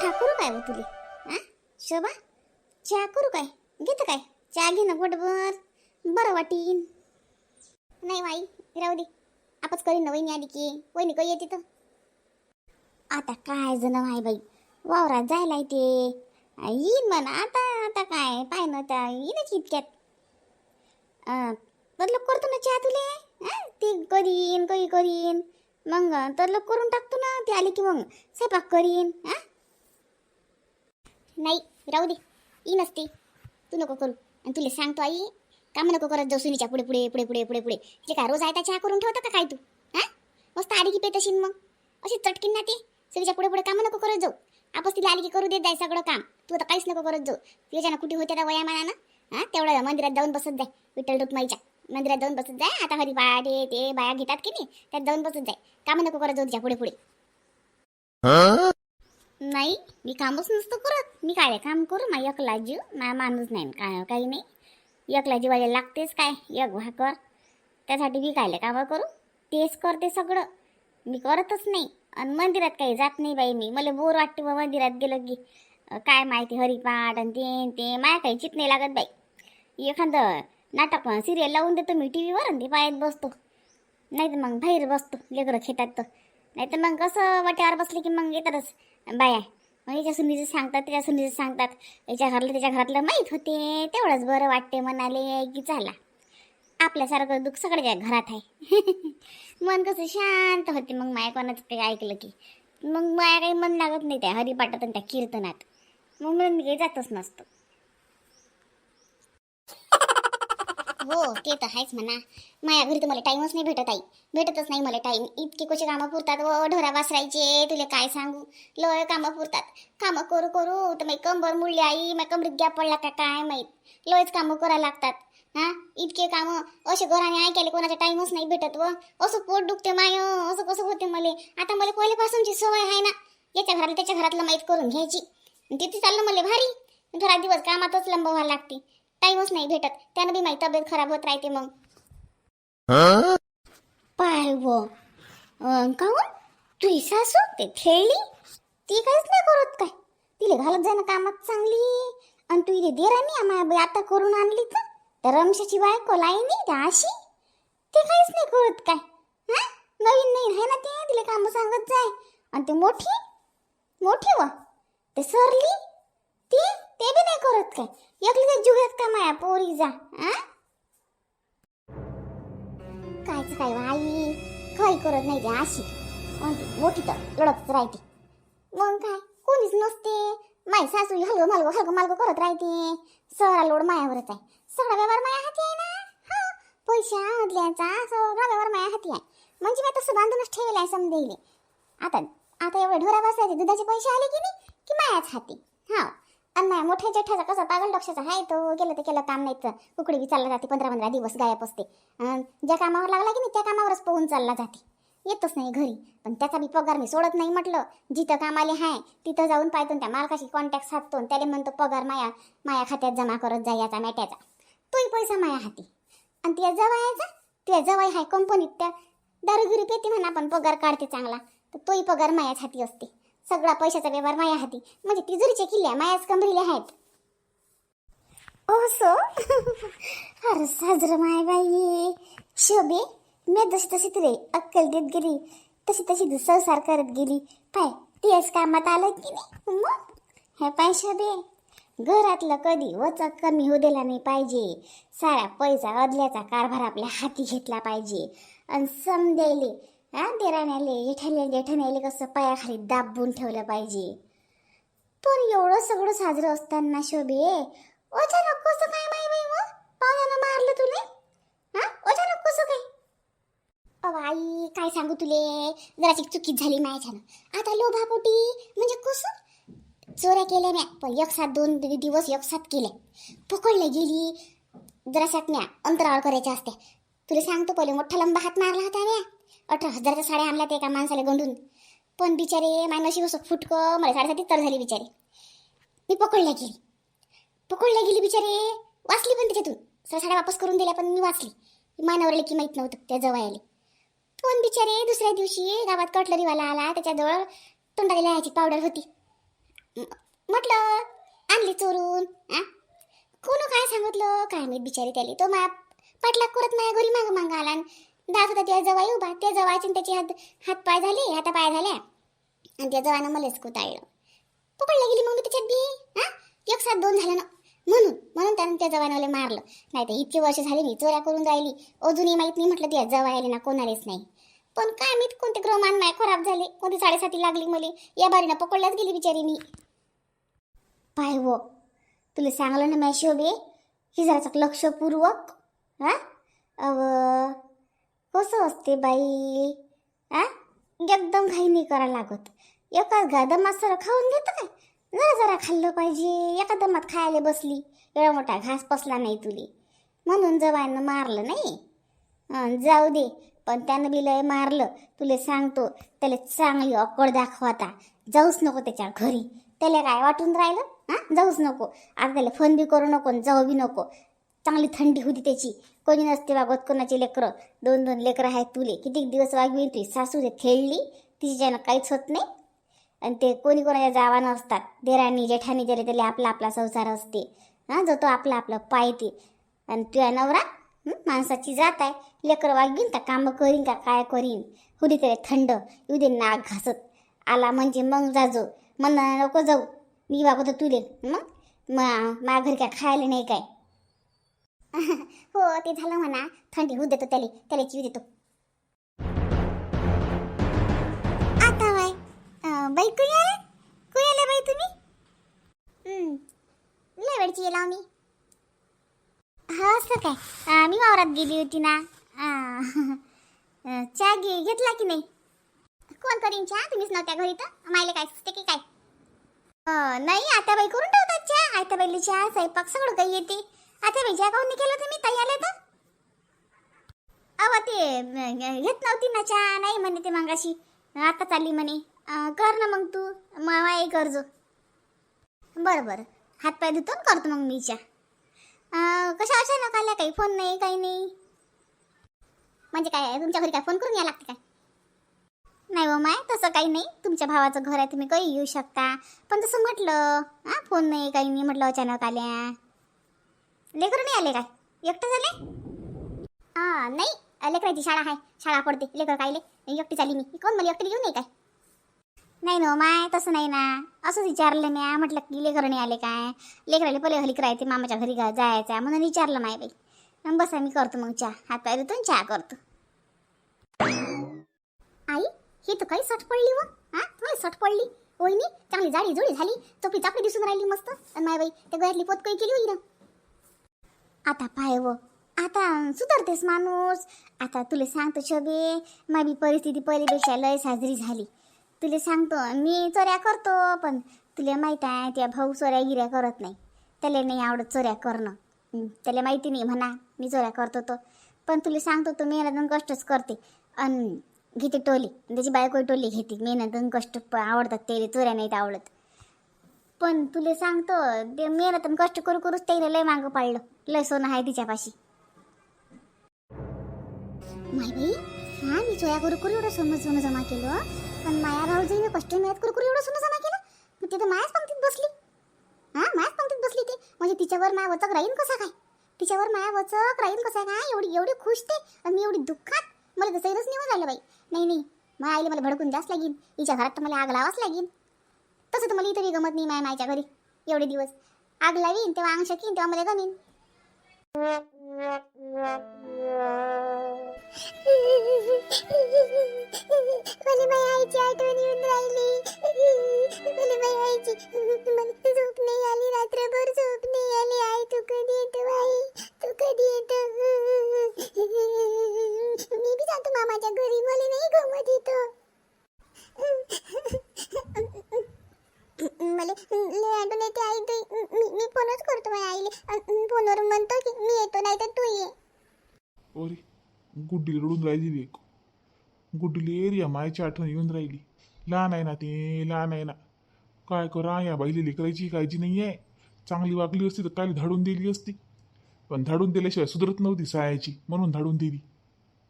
चहा करू काय हो तुले? हा शोभा? चहा करू काय? घेतं काय? चहा घे ना पोटभर. बरं वाटीन. नाही माई राहू दे. आपच करीन ना वहिनी आली की. वहिनी काही येते तर? आता काय जण आहे बाई? वावरात जायला येते. येईन म्हणा. आता आता काय? पाय ना त्या येईनच इतक्यात. अं, करतो ना चहा तुले? हा? ते करीन काही करीन. मग तदलक करून टाकतो ना. ते आली की मग. स्वयंपाक करीन. हा नाही राहू दे. ई नसते. तू नको करू. आणि तुला सांगतो आई काम नको करत जाऊ सुनीच्या पुढे पुढे पुढे पुढे पुढे. पुढे जे काय रोज आहे चहा करून ठेवतं का काय तू? हा? मस्त आली की पेत मग. अशी चटकीन ना ते. सुनीच्या पुढे पुढे कामं नको करत जाऊ. आपण तिला आली की करू देत जाय सगळं काम. तू आता काहीच नको करत जाऊ. तुझ्या कुठे होत्या त्या वयामानानं? हा? तेवढं मंदिरात जाऊन बसत जाय विठ्ठल रुक्माईच्या. मंदिरात जाऊन बसत जाय. आता हरी हे ते बाया घेतात की नाही त्यात जाऊन बसत जाय. कामं नको करत जाऊ तिच्या पुढे पुढे. नाही मी कामच नसतं करत. मी काय काम करू? मा एकला जीव मा माणूस नाही काय काही नाही. एकला जीवायला लागतेच काय? एक भाकर त्यासाठी मी कायले कामं करू? तेच करते सगळं. मी करतच नाही. आणि मंदिरात काही जात नाही बाई मी. मला बोर वाटते बा मंदिरात गेलं की. काय माहिती हरिपाठ आणि ते ते. माया काही चित नाही लागत बाई. एखादं नाटक सिरियल लावून देतो मी टी व्हीवर आणि ते पायात बसतो. नाही तर मग बाहेर बसतो लेकरं खेतात तर. नाही तर मग कसं वाट्यावर बसले की मग येतातच. बाया मग याच्या सुनीचं सांगतात त्याच्या सुनीचं सांगतात. याच्या घरातलं त्याच्या घरातलं माहीत होते तेवढंच बरं वाटते म्हणाले की चला. आपल्यासारखं दुःख सगळ्या घरात आहे. मन कसं शांत होते मग माया कोणाचं काही ऐकलं की. मग माया काही मन लागत नाही त्या हरिपाठात आणि त्या कीर्तनात. मग म्हणून मी काही जातच नसतो. हो ते तर आहेच म्हणा. माया घरी तर मला टाईमच नाही भेटत आई. भेटतच नाही मला टाईम इतके कसे कामं पुरतात व ढोरा वासरायचे तुला काय सांगू? लय कामं पुरतात. कामं करू करू तर मग कंबर मुडली आई. मग कमरीत गॅप पडला का काय माहीत? लयच कामं करायला लागतात. हा? इतके कामं. असे घराने ऐकायला कोणाचा टाईमच नाही भेटत व. असं पोट दुखते माय. असं कसं होते मला? आता मला पहिल्यापासूनची सवय आहे ना. याच्या घराला त्याच्या घरातलं माहीत करून घ्यायची. तिथे चाललं मला भारी. थोडा दिवस कामातच लंबवायला लागते. टाईमच नाही भेटत. त्यानं बी माझी तब्येत खराब होत राहते मग. पाय व. काऊन? तुझी सासू ते खेळली ती काहीच नाही करत काय? तिला घालत जाणं कामात चांगली. आणि तू इथे देरानी आम्हा बाई आता करून आणली तर. त्या रमशाची बायको लाईनी त्या आशी ते काहीच नाही करत काय? हा? नवीन नवीन आहे ना ते तिला काम सांगत जाय. आणि ते मोठी मोठी व. ते सरली ते बी नाही करत काय? एकली ते जुगत का माया पोरी जा आ? कायच काय व आई? काही करत नाही ते अशी. म्हणते मोठी तर लढतच राहते. मग काय? कोणीच नसते. माई सासू हलगं मालग हलगं मालगं करत राहते. सगळा लोड मायावरच आहे. सगळा व्यवहार माया हाती आहे ना? हा? पैशा मधल्याचा सगळा व्यवहार माया हाती आहे. म्हणजे मी तसं बांधूनच ठेवलं आहे समजेले आता आता एवढे ढोरा बसायचे दुधाचे पैसे आले की नाही? की मायाच हाती. हा आणि माझ्या मोठ्या जेठाचा कसा पागल डक्षाचा आहे तो. गेलं ते केलं काम नाहीच कुकडी चालला जाते पंधरा पंधरा दिवस गायब असते. ज्या कामावर लागला की नाही त्या कामावरच पोहून चालला जाते. येतच नाही घरी. पण त्याचा बी पगार मी सोडत नाही म्हटलं. जिथं कामाले हाय तिथं जाऊन पाहतो त्या मालकाशी कॉन्टॅक्ट साधतो आणि त्याला म्हणतो पगार माया माया खात्यात जमा करत जा याचा मॅट्याचा. तोही पैसा माया हाती. आणि त्या यायचा त्या जवाई आहे कंपनीत त्या दारूगिरी पेते म्हणा पण पगार काढते चांगला. तर तोही पगार मायाच हाती असते. सगळा पैशाचा व्यवहार माया हाती. म्हणजे तिजोरीच्या किल्ल्या मायाच कमरील्या आहेत. ओसो अरे साजरं माय बाई. शोभे मी जशी तशी तुले अक्कल देत गेली तशी तशी तू संसार करत गेली. पाय तेच कामात आलं की नाही? मग? हे पाय शोभे घरातलं कधी वचक कमी होऊ दिला नाही पाहिजे. सारा पैसा अदल्याचा कारभार आपल्या हाती घेतला पाहिजे. आणि समजायले हा देराण्याले जेठाले जेठाण्याले कसं पायाखाली दाबून ठेवलं पाहिजे. पण एवढं सगळं साजरं असताना शोभे अचानक कसं काय माय बाई मग? पाहुण्यानं मारलं तुले? हा अचानक कसं काय? अव आई काय सांगू तुले? जराची चुकीच झाली माझ्यानं. आता लोभापोटी म्हणजे कसं चोऱ्या केल्या म्या पण एक सात दोन दिवस एक सात केले पकडले गेली. जराशात म्या अंतराळ करायच्या असते तुला सांगतो पहिले मोठा लंबा हात मारला होता म्या. अठरा हजाराच्या साड्या आणल्या ते एका माणसाला गंडून. पण बिचारे माय नशीब असं फुटकं मला साडेसाती तर झाली बिचारे. मी पकडल्या गेली. पकडल्या गेली बिचारे. वाचली पण त्याच्यातून. सर साड्या वापस करून दिल्या पण मी वाचली. मानावरले की माहीत नव्हतं त्या जवळ आले पण बिचारे दुसऱ्या दिवशी गावात कटलरीवाला आला त्याच्याजवळ तोंडाला लिहायची पावडर होती. म्हटलं आणली चोरून आ? कोण काय सांगितलं? काय मी बिचारी त्याला. तो मा पाटलाग करत माझ्या घरी मागं मागं आला दास होता त्या जवळ उभा. त्या जवळची त्याची हात हात पाय झाले हाता पाय झाल्या. आणि त्या जवानं मलाच कुताळलं. पकडला गेली मग मी त्याच्यात बी. हा? एक सात दोन झालं ना. म्हणून म्हणून त्यानं त्या जवानाला मारलं. नाही तर इतकी वर्ष झाली मी चोऱ्या करून राहिली. अजूनही माहीत नाही म्हटलं त्या जवा आली ना कोणालेच नाही. पण काय मी कोणते ग्रहमान माय खराब झाले कोणती साडेसाती लागली मला. या बारीनं पकडल्याच गेली बिचारी मी. पाय व तुला सांगलं ना मॅ शोभे ही जराचं लक्षपूर्वक. हा? अव कसं असते बाई? आ? एकदम घाई नाही करा लागत. एकाच गादमात सर खाऊन घेतं काय? जरा जरा खाल्लं पाहिजे. एका दमात खायला बसली. एवढा मोठा घास पसला नाही तुली. म्हणून जवानं मारलं नाही. जाऊ दे. पण त्यानं बी लय मारलं. तुला सांगतो त्याला चांगली अक्कड दाखवता जाऊच नको त्याच्या घरी. त्याला काय वाटून राहिलं? हां जाऊच नको. आता त्याला फोन बी करू नको आणि जाऊ बी नको. चांगली थंडी होती त्याची. कोणी नसते बाबत कोणाची लेकरं. दोन दोन लेकरं आहेत तुले. कितीक दिवस वागवी तुझी सासू ते खेळली तिच्यानं काहीच होत नाही. आणि ते कोणी कोणाच्या जावानं असतात देराणी जेठाणी गेले त्याला आपला आपला संसार असते. हां जो तो आपला आपलं पायते आणि तुझ्या नवरा माणसाची जात आहे. लेकरं वागवीन का कामं करीन का काय करीन? होती तरी थंड. येऊ दे नाक घासत. आला म्हणजे मग जाजो म्हणा नको जाऊ. मी वागवतो तुले. मग? मा मा घरी काय खायला नाही काय? हो ते झालं म्हणा. थंडी होऊ देतो त्याला. त्याला जीव देतो. आता बाय. बाई कुई आले? बाई तुम्ही? लय वेळची येला मी हा असं काय? मी वावरात गेली होती ना. चहा घे घेतला की नाही? कोण करीन चहा? तुम्हीच नव्हत्या घरी तर. मायले काय सुचते की काय? नाही आता बाई करून ठेवतात चहा. आता बाईला चहा स्वयंपाक सगळं काही येते. आता विजया चहा काऊन नाही केलं तुम्ही ताई आले तर? अव ते घेत नव्हती ना चहा नाही म्हणे ते मगाशी. आता चालली म्हणे. कर ना मग तू. माई करजो. बरं बरं. हातपाय धुतो करतो मग मी चहा. कशा अचानक आल्या काही फोन नाही काही नाही. म्हणजे काय तुमच्या घरी काय फोन करून या लागते काय? नाही हो माय तसं काही नाही. तुमच्या भावाचं घर आहे तुम्ही काही येऊ शकता. पण तसं म्हटलं हां फोन नाही काही नाही म्हटलं अचानक आल्या. लेकर नाही आले काय? एकटं झाले? हा नाही. लेकरायची शाळा आहे. शाळा पडते. लेकर कायले? एकटी चाली मी. कोण मला एकटी घेऊन नाही काय नाही ना माय तसं नाही ना. असंच विचारलं मी म्हटलं की लेकर नाही आले काय? लेकराले पहिले घरी करायचे मामाच्या घरी गा- जायचं. म्हणून विचारलं माय बाई. मग बसा मी करतो मग चहा. हात पाय धुतो चहा करतो. आई ही तर काही सट पडली व हा? काही सट पडली? वहिनी चांगली जाडी जोडी झाली. चोपडी चापडी दिसून राहिली मस्त. आणि माय बाई त्या गळ्यातली पोत काही केली होई ना आता पाय व. आता सुधारतेस माणूस. आता तुला सांगतो शोभे माझी परिस्थिती पहिलीपेक्षा लय साजरी झाली. तुला सांगतो मी चोऱ्या करतो पण तुला माहीत आहे त्या भाऊ चोऱ्या गिऱ्या करत नाही. त्याला नाही आवडत चोऱ्या करणं. त्याला माहिती नाही म्हणा मी चोऱ्या करतो तो पण तुला सांगतो तो मेहनत कष्टच करते. आणि घेते टोली. त्याची बायको टोली घेते. मेहनत कष्ट प- आवडतात ते चोऱ्या नाहीत आवडत. पण तुले सांगतो ते मेहनत आणि कष्ट करू करूच त्याने लय मागं पाडलं. लय सोनं आहे तिच्यापाशी. माय बाई हा मी चोया करू करू एवढं सोनं सोनं जमा केलं पण माया भाऊजीने कष्ट मेहनत करू करू एवढं सोनं जमा केलं? मग तिथं मायाच पंक्तीत बसली. हा मायाच पंक्तीत बसली ती. म्हणजे तिच्यावर माया वचक राहीन कसा काय? तिच्यावर माया वचक राहीन कसा काय? एवढी एवढी खुश ते आणि मी एवढी दुःखात. मला तर सैरच निघून राहिलं बाई. नाही नाही. माझ्या आईला मला भडकून द्यास लागेल तिच्या घरात तर मला आग लावाच लागेल तसं तर मला इथं गमत नाही माय माझ्या घरी. एवढे दिवस. आग लावीन तेव्हा अंग शकीन तेव्हा मला गमीन. मला माझ्या आईची आठवण येऊन राहिली. मला माझ्या आईची. मला झोप नाही आली रात्रभर झोप नाही आली. आई तू कधी येतो आई तू कधी येतो? मी बी जातो मामाच्या घरी. मला नाही गमत येतो मला लय आठवण येते आई तू मी मी फोनच करतो माझ्या आईले फोनवर म्हणतो की मी येतो नाही तर तू ये अरे गुड्डीला रडून राहिली एक गुड्डीला एरिया मायची आठवण येऊन राहिली. लहान आहे ना ते लहान आहे ना. काय करा या बाईली लेकरायची काळजी नाही आहे चांगली वागली असती तर काय धाडून दिली असती. पण धाडून दिल्याशिवाय सुधरत नव्हती सायाची म्हणून धाडून दिली.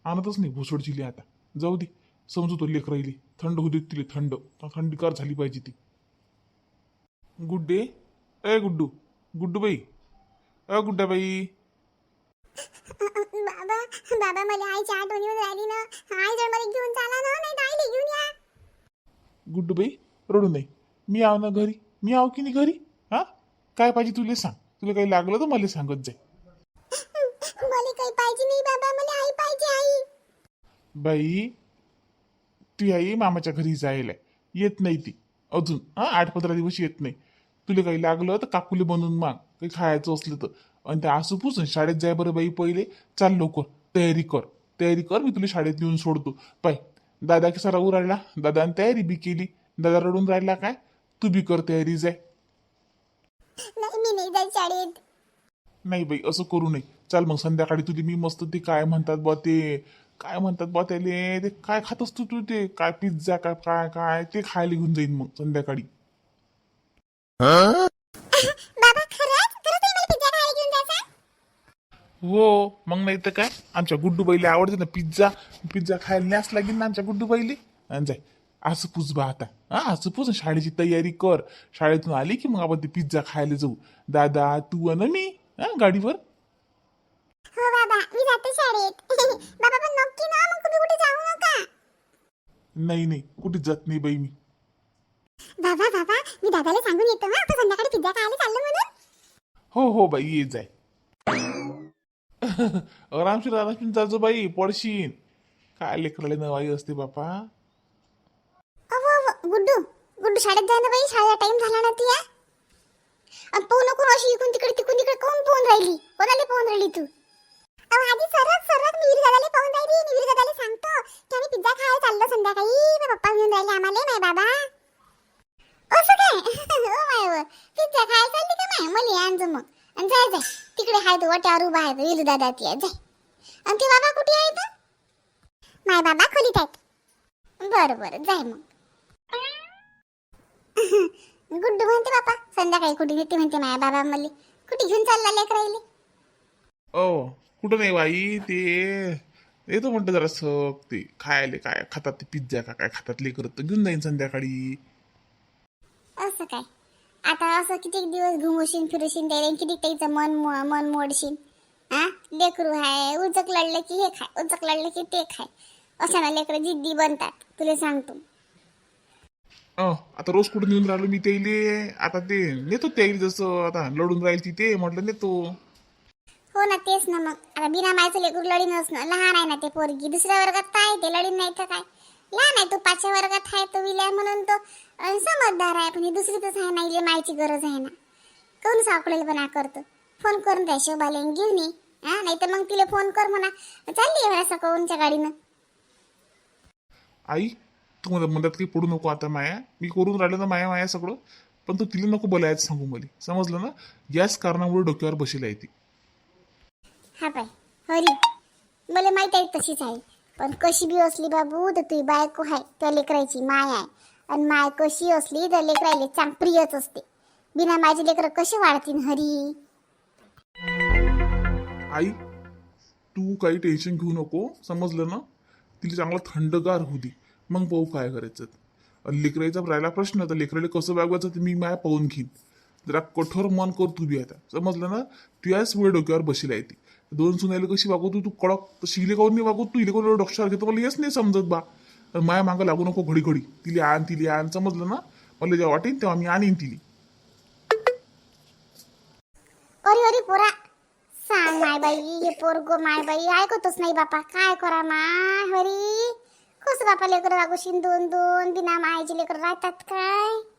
आणतच नाही भुसडचिली आता. जाऊ दे समजू तो लेकरायली थंड होऊ देत तिला थंड. थंडीकार झाली पाहिजे ती. गुड्डे ए गुड्डू. गुड्डू बाई अ गुड्डा बाई बाबा मला आईची आठवण येऊन राहिली ना. आई जर मला घेऊन चाला ना नाही आईला घेऊन या. गुड्डू बाई रडू नाही मी आव ना घरी. मी आव की नाही घरी? हा? काय पाहिजे तुला सांग. तुला काही लागलं तर मला सांगत जाय. मला काही पाहिजे नाही बाबा मला आई पाहिजे आई. बाई ती आई मामाच्या घरी जायला येत नाही ती. अजून हा? आठ पंधरा दिवस येत नाही. तुला काही लागलं तर काकुले बनवून माग. काही खायचं असलं तर. आणि ते असू पुसून शाळेत जाय बरं बाई पहिले. चाल लवकर. तयारी कर. तयारी कर मी तुला शाळेत नेऊन सोडतो. पाय. दादा कसा राहू राहिला दादाने तयारी बी केली. दादा रडून राहिला काय? तू बी कर तयारी जाय. नाही मी नाही जाईल शाळेत. नाही बाई असं करू नये. चाल मग संध्याकाळी तुझी मी मस्त ते काय म्हणतात बा ते काय म्हणतात बा त्याले ते काय खात असतो तू ते? काय पिझ्झा काय काय काय ते खायला घेऊन जाईन मग संध्याकाळी. हो मग नाही तर काय? आमच्या गुड्डू बाईले आवडते ना पिझ्झा. पिझ्झा खायला न्यास लागेल ना आमच्या गुड्डू बाईले. आणि जाय असं पूस बा आता. हा असं पूस. शाळेची तयारी कर. शाळेतून आली की मग आपण ते पिझ्झा खायला जाऊ. दादा तू आणि मी हा गाडीवर. हो बाबा. मी जाते शाळेत. बाबा पण नक्की ना मग तुम्ही कुठे जाऊ नका? नाही नाही. कुठे जात नाही बाई मी. बाबा बाबा. मी दादाला सांगून येतो हा. आपण संध्याकाळी पिझ्झा खायला चाललो म्हणून. हो हो बाई. ये जाय. आरामशीर आरामशीर जाजो बाई पडशीन काय लेकराले नवाई असते बापा? अहो गुड्डू गुड्डू शाळेत जाय ना बाई शाळेला टाइम झाला ना ती आणि पाहू नको अशी इकडून तिकडे तिकडून तिकडे कोण पाहून राहिली? कोणाला पाहून राहिली तू? अहो आधी सरक सरक मी वीर दादाला पाहून राहिली मी वीर दादाला सांगतो की आम्ही पिझ्झा खायला चाललो संध्याकाळी. मग पप्पा घेऊन राहिले आम्हाला नाही बाबा. असं काय? ओ माय पिझ्झा खायला चालली का माय? मला आणजो मग. आणि जाय जाय. तिकडे हाय तो वाट्यावर उभा आहे तो. वीर दादा ती जाय. आणि ते बाबा कुठे आहेत माय बाबा खोलीत आहेत. बरं बरं. जाय मग. गुड्डू म्हणते बापा संध्याकाळी कुठे नेते म्हणते माया बाबा मला. कुठे घेऊन चालला लेक राहिले ओ कुठं नाही बाई ते येतो म्हणतं जरा ते खायले काय खातात ते पिझ्झा का काय खातात लेकर. तर घेऊन जाईन संध्याकाळी. असं काय? आता असं किती दिवस घुमवशील फिरशील त्याला किती त्याचं मन मो- मन मोडशील हा लेकरू आहे उचक लढलं की हे खाय उचक लढलं की ते खाय. असं ना लेकरं जिद्दी बनतात तुला सांगतो. अ आता रोज कुठं नेऊन राहिलो मी त्याले आता ते नेतो त्याला जसं आता लढून राहील तिथे म्हटलं नेतो. हो ना तेच ना मग. आता बिना मायचं लेकरू लढीन असणं लहान आहे ना ते पोरगी. दुसऱ्या वर्गात काय ते लढीन नाही तर काय? लहान आहे तो पाचव्या वर्गात आहे तो विलाय म्हणून तो समजदार आहे पण ही दुसरीतच आहे ना इले मायची गरज आहे ना. कोण सापडेलपणा करतो? फोन करून द्या शोभाला घेऊन ये. हा नाही तर मग तिला फोन कर म्हणा. चालली आहे म्हणा सकाळच्या गाडीनं. आई तू मला मदत काही पडू नको आता माया. मी करून राहिलो ना माया माया सगळं. पण तू तिला नको बोलायचं सांगू मला. समजलं ना? याच कारणामुळे डोक्यावर बसेल आहे ती. हा पाय हरी मला माहीत आहे तशीच आहे. पण कशी बी असली बाबू तर तुझी बायको आहे त्या लेकरायची माय आहे आणि माय कशी असली तर लेकरायले चांग प्रियच असते. बिना माझी लेकरं कशी वाढतील हरी? आई तू काही टेन्शन घेऊ नको समजलं ना? तिला चांगलं थंडगार होऊ दे. मग पाहू काय करायचं. आणि राहिला प्रश्न तर लेकराला कसं वागवायचं ते मी माया पाहून घेईन. जरा कठोर मन कर तू बी आता. समजलं ना? तू याच वेळ डोक्यावर बशीला आहे ती. दोन सुनायला कशी वागवतो? तू कडक तशी इले काऊन नाही वागवत? तू इले कोण डॉक्टर घेतो? मला हेच नाही समजत बा. माया मागं लागू नको घडी घडी तिली आण तिली आण. समजलं ना? मला जेव्हा वाटेन तेव्हा मी आणीन तिली. अरे अरे पोरा. सांग माय बाई हे पोरगो माय बाई. ऐकतच नाही बापा. काय करा माय हरी? कसं बापा लेकर वागूशीन दोन दोन बिना मायचे लेकर राहतात काय?